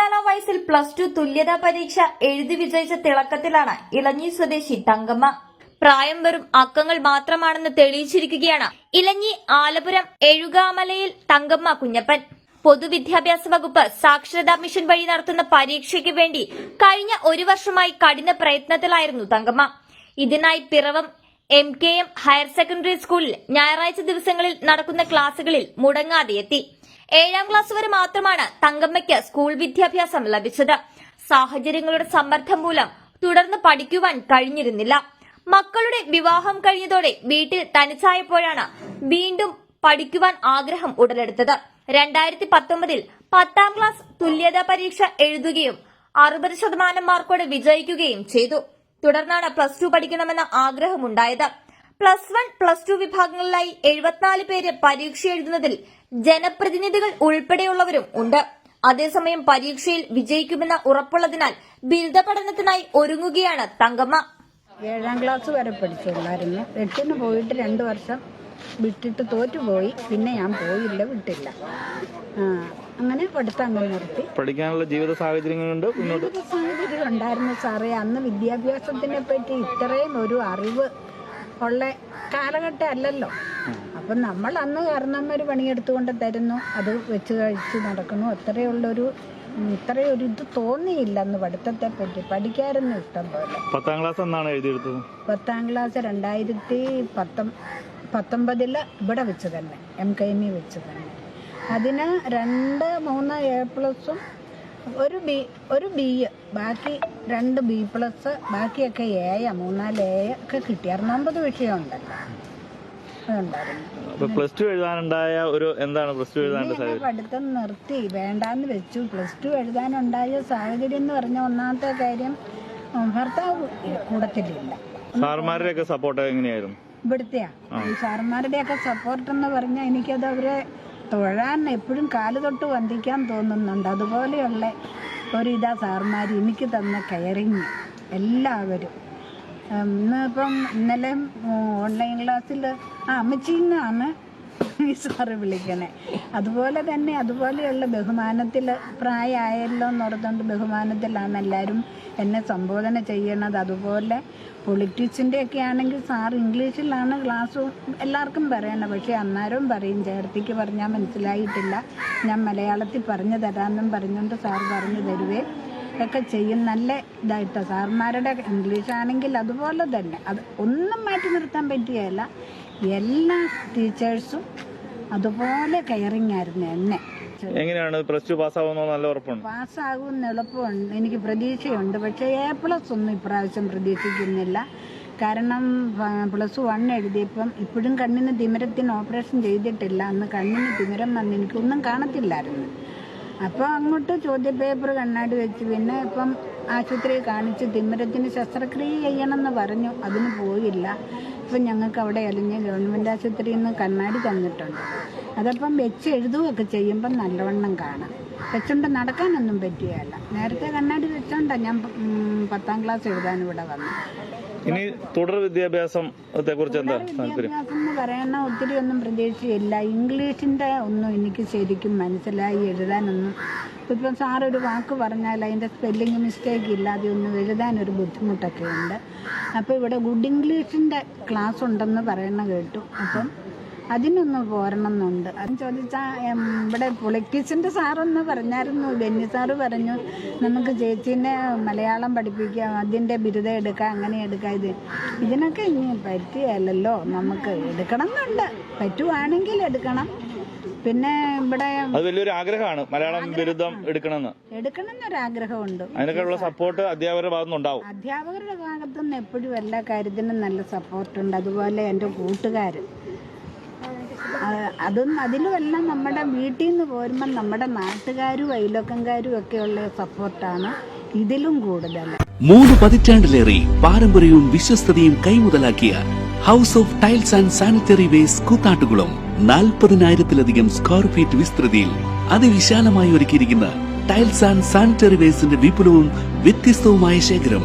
പതിനാലാം വയസ്സിൽ plus two തുല്യതാ പരീക്ഷ എഴുതി വിജയിച്ച തിളക്കത്തിലാണ് ഇളഞ്ഞി സ്വദേശി തങ്കമ്മ. പ്രായം വെറും അക്കങ്ങൾ മാത്രമാണെന്ന് തെളിയിച്ചിരിക്കുകയാണ് ഇലഞ്ഞി ആലപുരം എഴുകാമലയിൽ തങ്കമ്മ കുഞ്ഞപ്പൻ. പൊതുവിദ്യാഭ്യാസ വകുപ്പ് സാക്ഷരതാ മിഷൻ വഴി നടത്തുന്ന പരീക്ഷയ്ക്ക് വേണ്ടി കഴിഞ്ഞ ഒരു വർഷമായി കഠിന പ്രയത്നത്തിലായിരുന്നു തങ്കമ്മ. ഇതിനായി Piravom M K M higher secondary സ്കൂളിൽ ഞായറാഴ്ച ദിവസങ്ങളിൽ നടക്കുന്ന ക്ലാസുകളിൽ മുടങ്ങാതെ എത്തി. ഏഴാം ക്ലാസ് വരെ മാത്രമാണ് തങ്കമ്മയ്ക്ക് സ്കൂൾ വിദ്യാഭ്യാസം ലഭിച്ചത്. സാഹചര്യങ്ങളുടെ സമ്മർദ്ദം മൂലം തുടർന്ന് പഠിക്കുവാൻ കഴിഞ്ഞിരുന്നില്ല. മക്കളുടെ വിവാഹം കഴിഞ്ഞതോടെ വീട്ടിൽ തനിച്ചായപ്പോഴാണ് വീണ്ടും പഠിക്കുവാൻ ആഗ്രഹം ഉടലെടുത്തത്. രണ്ടായിരത്തി പത്തൊമ്പതിൽ പത്താം ക്ലാസ് തുല്യതാ പരീക്ഷ എഴുതുകയും അറുപത് ശതമാനം മാർക്കോടെ വിജയിക്കുകയും ചെയ്തു. തുടർന്നാണ് പ്ലസ് ടു പഠിക്കണമെന്ന ആഗ്രഹമുണ്ടായത്. പ്ലസ് വൺ പ്ലസ് ടു വിഭാഗങ്ങളിലായി എഴുപത്തിനാല് പേര് പരീക്ഷ എഴുതുന്നതിൽ ജനപ്രതിനിധികൾ ഉൾപ്പെടെയുള്ളവരും ഉണ്ട്. അതേസമയം പരീക്ഷയിൽ വിജയിക്കുമെന്ന ഉറപ്പുള്ളതിനാൽ ബിരുദ പഠനത്തിനായി ഒരുങ്ങുകയാണ് തങ്കമ്മ. ഏഴാം ക്ലാസ് വരെ പഠിച്ചുള്ളായിരുന്നു എട്ടിന് പോയിട്ട് രണ്ട് വർഷം വിട്ടിട്ട് തോറ്റുപോയി. പിന്നെ ഞാൻ പോയില്ല വിട്ടില്ല. അങ്ങനെ പഠിത്തം അങ്ങനെ നിർത്തി. പഠിക്കാനുള്ള ജീവിത സാഹചര്യങ്ങളുണ്ട് ജീവിത സാഹചര്യം ഉണ്ടായിരുന്നു സാറേ. അന്ന് വിദ്യാഭ്യാസത്തിനെ പറ്റി ഇത്രയും ഒരു അറിവ് ഉള്ള കാലഘട്ടം അല്ലല്ലോ അപ്പം നമ്മൾ അന്ന് കാരണന്മാർ പണിയെടുത്തുകൊണ്ട് തരുന്നു. അത് വെച്ച് കഴിച്ച് നടക്കുന്നു. അത്രയുള്ളൊരു ഇത്രയും ഒരു ഇത് തോന്നിയില്ല അന്ന് പഠിത്തത്തെ പറ്റി. പഠിക്കായിരുന്നു ഇഷ്ടം പോലെ. പത്താം ക്ലാസ് എന്നാണ് എഴുതിയെടുത്തത്? പത്താം ക്ലാസ് രണ്ടായിരത്തി പത്തൊ പത്തൊമ്പതിൽ ഇവിടെ വെച്ച് തന്നെ എം കെ എം ഇ വെച്ച് തന്നെ. അതിന് രണ്ട് മൂന്ന് എ പ്ലസും ഒരു ബി ഒരു ബി ബാക്കി രണ്ട് ബി പ്ലസ് ബാക്കിയൊക്കെ എ മൂന്നാൽ എ ഒക്കെ കിട്ടി. അറുന്നൊമ്പത് വിഷയമുണ്ടല്ലോ. പ്ലസ് ടു എഴുതാനുണ്ടായ ഒരു എന്താണ് പ്ലസ് ടു എഴുതാനുള്ള പഠിത്തം നിർത്തി. വേണ്ടാന്ന് വെച്ചു. പ്ലസ് ടു എഴുതാനുണ്ടായ സാഹചര്യം എന്ന് പറഞ്ഞ ഒന്നാമത്തെ കാര്യം ഭർത്താവ് കൂടത്തിലില്ല. ഒക്കെ സപ്പോർട്ട് എങ്ങനെയായിരുന്നു? ഇവിടുത്തെയാ. ഒക്കെ സപ്പോർട്ട് എന്ന് പറഞ്ഞാൽ എനിക്കത് അവരെ തൊഴാൻ എപ്പോഴും കാൽ തൊട്ട് വന്ദിക്കാൻ തോന്നുന്നുണ്ട്. അതുപോലെയുള്ള ഒരു ഇതാ സാറന്മാർ എനിക്ക് തന്ന കെയറിങ് എല്ലാവരും. ഇന്നിപ്പം ഇന്നലെ ഓൺലൈൻ ക്ലാസ്സിൽ ആ അമ്മച്ചിന്നാണ് സാറ് വിളിക്കണേ. അതുപോലെ തന്നെ അതുപോലെയുള്ള ബഹുമാനത്തിൽ പ്രായമായല്ലോ എന്ന് ഓർത്തുകൊണ്ട് ബഹുമാനത്തിലാണ് എല്ലാവരും എന്നെ സംബോധന ചെയ്യണത്. അതുപോലെ പൊളിറ്റിക്സിന്റെ ഒക്കെ ആണെങ്കിൽ സാർ ഇംഗ്ലീഷിലാണ് ക്ലാസ് എല്ലാവർക്കും പറയണത് പക്ഷേ അന്നേരവും പറയും ചേർത്തിക്ക് പറഞ്ഞാൽ മനസ്സിലായിട്ടില്ല. ഞാൻ മലയാളത്തിൽ പറഞ്ഞു തരാമെന്നും പറഞ്ഞുകൊണ്ട് സാർ പറഞ്ഞു തരുവേ. ഒക്കെ ചെയ്യും. നല്ല ഇതായിട്ട്? സാർമാരുടെ ഇംഗ്ലീഷ് ആണെങ്കിൽ അതുപോലെ തന്നെ. അത് ഒന്നും മാറ്റി നിർത്താൻ പറ്റിയല്ല എല്ലാ ടീച്ചേഴ്സും അതുപോലെ കെയറിങ് ആയിരുന്നു എന്നെ. എങ്ങനെയാണ്? പ്ലസ് ടു പാസ്സാവുന്നോ? നല്ല ഉറപ്പുണ്ട്. പാസ്സാകുമെന്ന് എളുപ്പമുണ്ട്. എനിക്ക് പ്രതീക്ഷയുണ്ട്. പക്ഷേ എ പ്ലസ് ഒന്നും ഇപ്രാവശ്യം പ്രതീക്ഷിക്കുന്നില്ല. കാരണം പ്ലസ് വൺ എഴുതിയപ്പം ഇപ്പോഴും കണ്ണിന് തിമിരത്തിന് ഓപ്പറേഷൻ ചെയ്തിട്ടില്ല. അന്ന് കണ്ണിന് തിമിരം വന്ന് എനിക്കൊന്നും കാണത്തില്ലായിരുന്നു. അപ്പോൾ അങ്ങോട്ട് ചോദ്യപേപ്പർ കണ്ണാടി വെച്ച് പിന്നെ ഇപ്പം ആശുപത്രിയിൽ കാണിച്ച് തിമിരത്തിന് ശസ്ത്രക്രിയ ചെയ്യണമെന്ന് പറഞ്ഞു. അതിന് പോയില്ല. ഇപ്പം ഞങ്ങൾക്ക് അവിടെ അലിഞ്ഞ് ഗവൺമെന്റ് ആശുപത്രിയിൽ നിന്ന് കണ്ണാടി തന്നിട്ടുണ്ട്. അതപ്പം വെച്ച് എഴുതുകയൊക്കെ ചെയ്യുമ്പം നല്ലവണ്ണം കാണാം. വെച്ചുകൊണ്ട് നടക്കാനൊന്നും പറ്റുകയല്ല നേരത്തെ കണ്ണാടി വെച്ചോണ്ടാണ് ഞാൻ പത്താം ക്ലാസ് എഴുതാൻ ഇവിടെ വന്നത്. ഇനി തുടർ വിദ്യാഭ്യാസത്തെ കുറിച്ച് എന്താ താല്പര്യം? പറയണ ഒത്തിരി ഒന്നും പ്രതീക്ഷയില്ല ഇംഗ്ലീഷിന്റെ ഒന്നും എനിക്ക് ശരിക്കും മനസ്സിലായി എഴുതാനൊന്നും. ഇപ്പം സാർ ഒരു വാക്ക് പറഞ്ഞാൽ അതിന്റെ സ്പെല്ലിംഗ് മിസ്റ്റേക്ക് ഇല്ലാതെ ഒന്നും എഴുതാനൊരു ബുദ്ധിമുട്ടൊക്കെ ഉണ്ട്. അപ്പോൾ ഇവിടെ ഗുഡ് ഇംഗ്ലീഷിന്റെ ക്ലാസ് ഉണ്ടെന്ന് പറയണ കേട്ടു. അപ്പം അതിനൊന്ന് പോരണം എന്നുണ്ട് അത് ചോദിച്ചാൽ ഇവിടെ പൊളിറ്റിക്സിന്റെ സാറൊന്ന് പറഞ്ഞായിരുന്നു. ബെന്നി സാറ് പറഞ്ഞു നമുക്ക് ചേച്ചീനെ മലയാളം പഠിപ്പിക്കാം അതിന്റെ ബിരുദം എടുക്കാം അങ്ങനെ എടുക്കാം. ഇത് ഇതിനൊക്കെ ഇനി പറ്റിയല്ലോ നമുക്ക് എടുക്കണം എന്നുണ്ട് പറ്റുവാണെങ്കിൽ എടുക്കണം. പിന്നെ ഇവിടെ അത് വലിയൊരു ആഗ്രഹമാണ് മലയാളം ബിരുദം എടുക്കണമെന്ന്. എടുക്കണം എന്നൊരാഗ്രഹമുണ്ട് അതിനൊക്കെയുള്ള സപ്പോർട്ട് അധ്യാപകരുടെ ഭാഗത്തുനിന്നുണ്ടാവും. അധ്യാപകരുടെ ഭാഗത്തുനിന്ന് എപ്പോഴും എല്ലാ കാര്യത്തിനും നല്ല സപ്പോർട്ടുണ്ട് അതുപോലെ എന്റെ കൂട്ടുകാർ അതും അതിലുമെല്ലാം നമ്മുടെ വീട്ടിൽ നിന്ന് പോരുമ്പം നമ്മുടെ നാട്ടുകാരും അയലോക്കംകാരും ഒക്കെയുള്ള സപ്പോർട്ടാണ് ഇതിലും കൂടുതൽ മൂന്ന് പതിറ്റാണ്ടിലേറെ പാരമ്പര്യവും വിശ്വസ്തയും കൈമുതലാക്കിയ house of tiles and sanitary waste Koothattukulam നാൽപ്പതിനായിരത്തിലധികം സ്ക്വയർ ഫീറ്റ് വിസ്തൃതിയിൽ അതിവിശാലമായി ഒരുക്കിയിരിക്കുന്ന ടൈൽസ് ആൻഡ് സാനിറ്ററി വേസ്റ്റിന്റെ വിപുലവും വ്യത്യസ്തവുമായ ശേഖരം